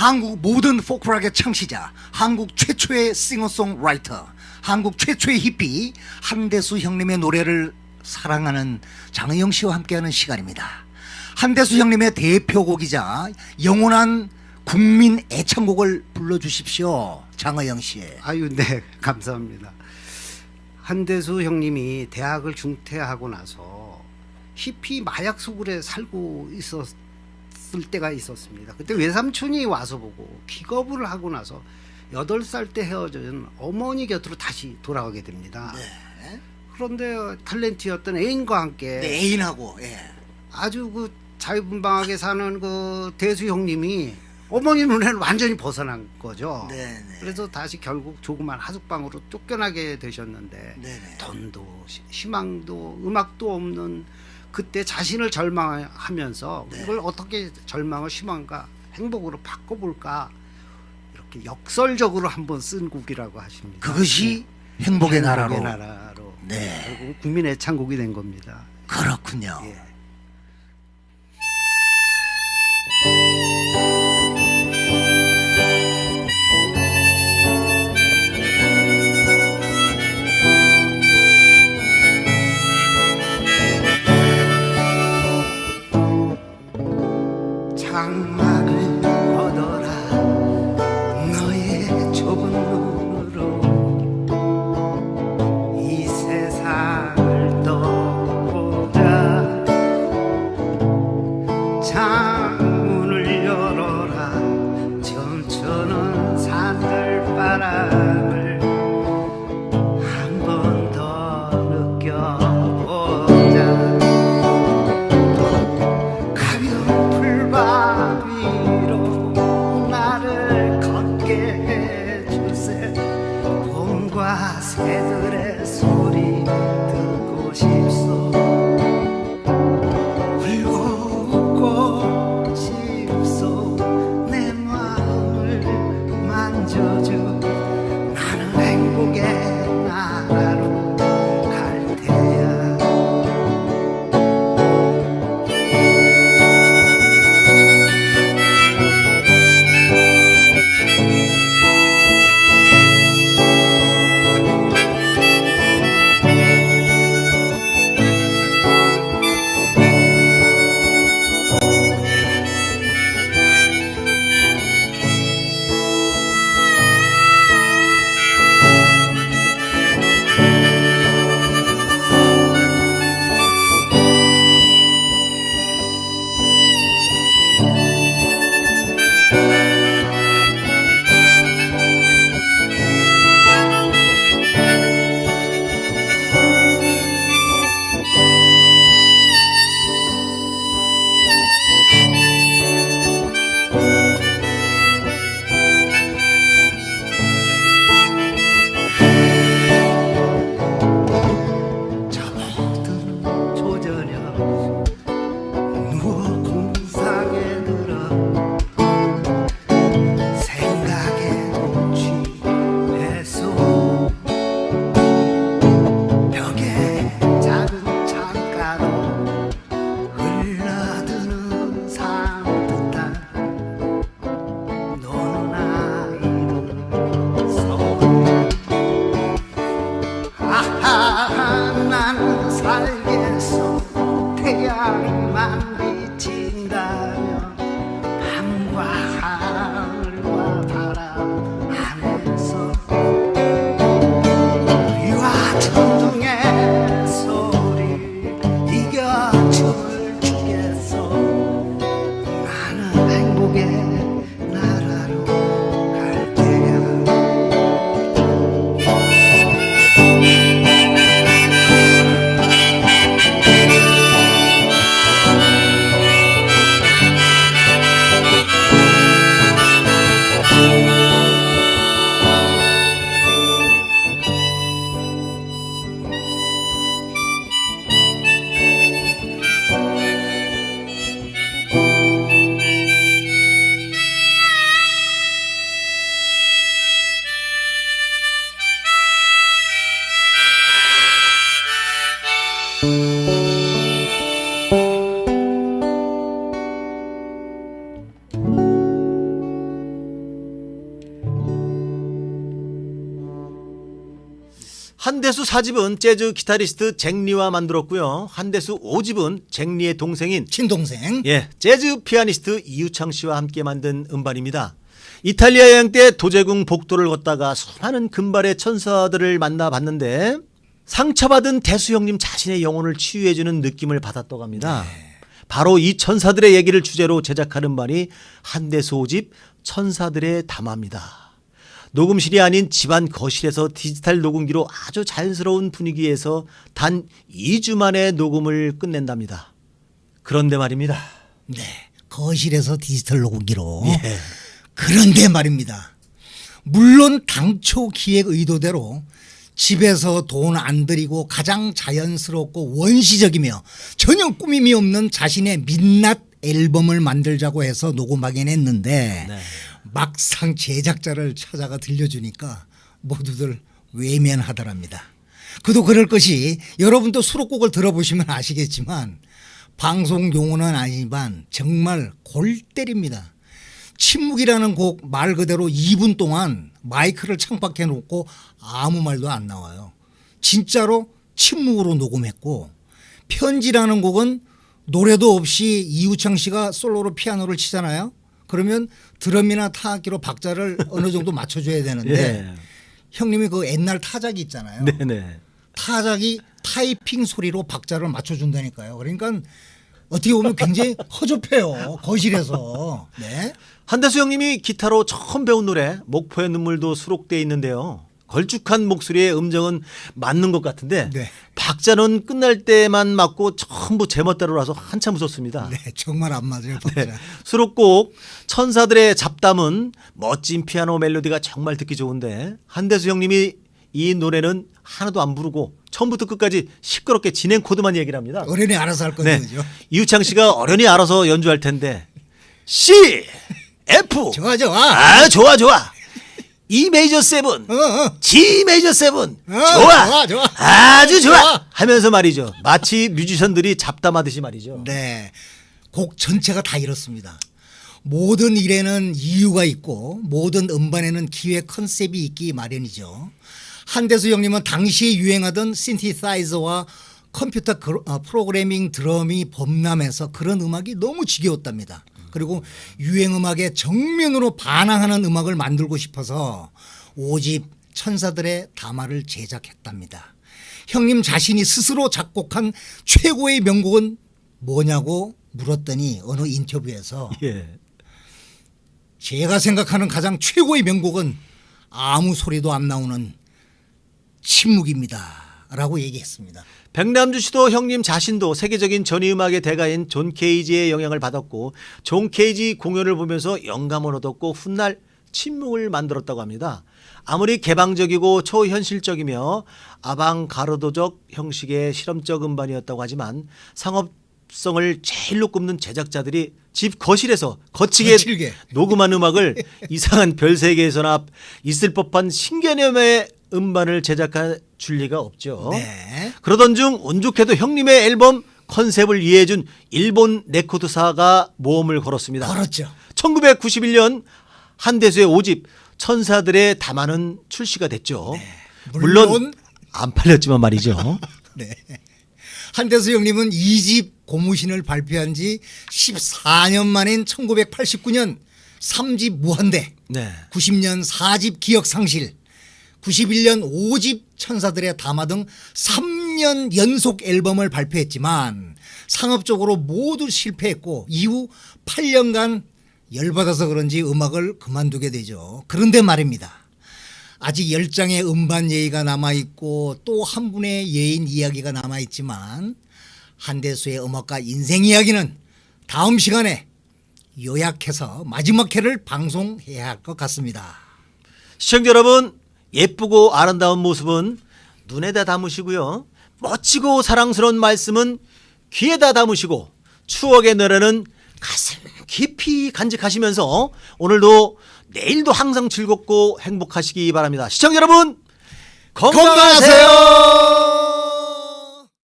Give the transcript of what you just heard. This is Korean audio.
한국 모든 포크락의 창시자, 한국 최초의 싱어송라이터, 한국 최초의 히피 한대수 형님의 노래를 사랑하는 장의영 씨와 함께하는 시간입니다. 한대수 형님의 대표곡이자 영원한 국민 애창곡을 불러주십시오. 장의영 씨. 아유, 네, 감사합니다. 한대수 형님이 대학을 중퇴하고 나서 히피 마약 소굴에 살고 있었 을 때가 있었습니다. 그때 외삼촌이 와서 보고 기겁을 하고 나서 여덟 살 때 헤어진 어머니 곁으로 다시 돌아가게 됩니다. 네. 그런데 탤런트였던 애인과 함께 네, 애인하고 예. 아주 그 자유분방하게 사는 그 대수 형님이 어머니 눈에는 완전히 벗어난 거죠. 네, 네. 그래서 다시 결국 조그만 하숙방으로 쫓겨나게 되셨는데 네네. 돈도 시- 희망도 음악도 없는 그때 자신을 절망하면서 네. 이걸 어떻게 절망을 희망과 행복으로 바꿔볼까 이렇게 역설적으로 한번 쓴 곡이라고 하십니다. 그것이 행복의 나라로. 행복의 나라로 네. 결국 국민의 창곡이 된 겁니다. 그렇군요. 예. 한대수 4집은 재즈 기타리스트 잭리와 만들었고요. 한대수 5집은 잭리의 동생인 친동생. 예, 재즈 피아니스트 이유창 씨와 함께 만든 음반입니다. 이탈리아 여행 때 도제궁 복도를 걷다가 수많은 금발의 천사들을 만나봤는데 상처받은 대수 형님 자신의 영혼을 치유해주는 느낌을 받았다고 합니다. 바로 이 천사들의 얘기를 주제로 제작한 음반이 한대수 5집 천사들의 담화입니다. 녹음실이 아닌 집안 거실에서 디지털 녹음기로 아주 자연스러운 분위기에서 단 2주 만에 녹음을 끝낸답니다. 그런데 말입니다. 네. 거실에서 디지털 녹음기로. 예. 그런데 말입니다. 물론 당초 기획 의도대로 집에서 돈 안 들이고 가장 자연스럽고 원시적이며 전혀 꾸밈이 없는 자신의 민낯 앨범을 만들자고 해서 녹음하긴 했는데 네. 막상 제작자를 찾아가 들려주니까 모두들 외면하더랍니다. 그도 그럴 것이 여러분도 수록곡을 들어보시면 아시겠지만 방송 용어는 아니지만 정말 골 때립니다. 침묵이라는 곡 말 그대로 2분 동안 마이크를 창밖에 놓고 아무 말도 안 나와요. 진짜로 침묵으로 녹음했고 편지라는 곡은 노래도 없이 이우창 씨가 솔로로 피아노를 치잖아요. 그러면 드럼이나 타악기로 박자를 어느 정도 맞춰줘야 되는데 예. 형님이 그 옛날 타작이 있잖아요. 네네. 타작이 타이핑 소리로 박자를 맞춰준다니까요. 그러니까 어떻게 보면 굉장히 허접해요. 거실에서. 네. 한대수 형님이 기타로 처음 배운 노래 목포의 눈물도 수록돼 있는데요. 걸쭉한 목소리의 음정은 맞는 것 같은데 네. 박자는 끝날 때만 맞고 전부 제멋대로라서 한참 웃었습니다. 네. 정말 안 맞아요. 박자. 네. 수록곡 천사들의 잡담은 멋진 피아노 멜로디가 정말 듣기 좋은데 한대수 형님이 이 노래는 하나도 안 부르고 처음부터 끝까지 시끄럽게 진행 코드만 얘기를 합니다. 어른이 알아서 할 건데 네. 그죠? 이우창 씨가 어련히 알아서 연주할 텐데 C F 좋아 좋아. 아 좋아 좋아 E 메이저 세븐 어, 어. G 메이저 세븐 어, 좋아 좋아, 좋아. 아주 좋아 좋아. 하면서 말이죠 마치 뮤지션들이 잡담하듯이 말이죠 네. 곡 전체가 다 이렇습니다. 모든 일에는 이유가 있고 모든 음반에는 기획 컨셉이 있기 마련이죠. 한대수 형님은 당시에 유행하던 신티사이저와 컴퓨터 그로- 어, 프로그래밍 드럼이 범람해서 그런 음악이 너무 지겨웠답니다. 그리고 유행 음악에 정면으로 반항하는 음악을 만들고 싶어서 오집 천사들의 담화를 제작했답니다. 형님 자신이 스스로 작곡한 최고의 명곡은 뭐냐고 물었더니 어느 인터뷰에서 예. 제가 생각하는 가장 최고의 명곡은 아무 소리도 안 나오는 침묵입니다. 라고 얘기했습니다. 백남주 씨도 형님 자신도 세계적인 전위 음악의 대가인 존 케이지의 영향을 받았고 존 케이지 공연을 보면서 영감을 얻었고 훗날 침묵을 만들었다고 합니다. 아무리 개방적이고 초현실적이며 아방가르도적 형식의 실험적 음반이었다고 하지만 상업성을 제일로 꼽는 제작자들이 집 거실에서 거치게 거칠게. 녹음한 음악을 이상한 별 세계에서나 있을 법한 신개념의 음반을 제작할 줄 리가 없죠. 네. 그러던 중 운 좋게도 형님의 앨범 컨셉을 이해해준 일본 레코드사가 모험을 걸었습니다. 걸었죠. 1991년 한대수의 5집 천사들의 담화는 출시가 됐죠. 물론, 물론 안 팔렸지만 말이죠. 네. 한대수 형님은 2집 고무신을 발표한 지 14년 만인 1989년 3집 무한대, 네. 90년 4집 기억상실, 91년 5집 천사들의 담화 등 3년 연속 앨범을 발표했지만 상업적으로 모두 실패했고 이후 8년간 열받아서 그런지 음악을 그만두게 되죠. 그런데 말입니다. 아직 열장의 음반 예의가 남아있고 또 한 분의 예인 이야기가 남아있지만 한대수의 음악가 인생 이야기는 다음 시간에 요약해서 마지막 회를 방송해야 할 것 같습니다. 시청자 여러분, 예쁘고 아름다운 모습은 눈에다 담으시고요. 멋지고 사랑스러운 말씀은 귀에다 담으시고 추억의 노래는 가슴 깊이 간직하시면서 오늘도 내일도 항상 즐겁고 행복하시기 바랍니다. 시청자 여러분, 건강하세요. 건강하세요.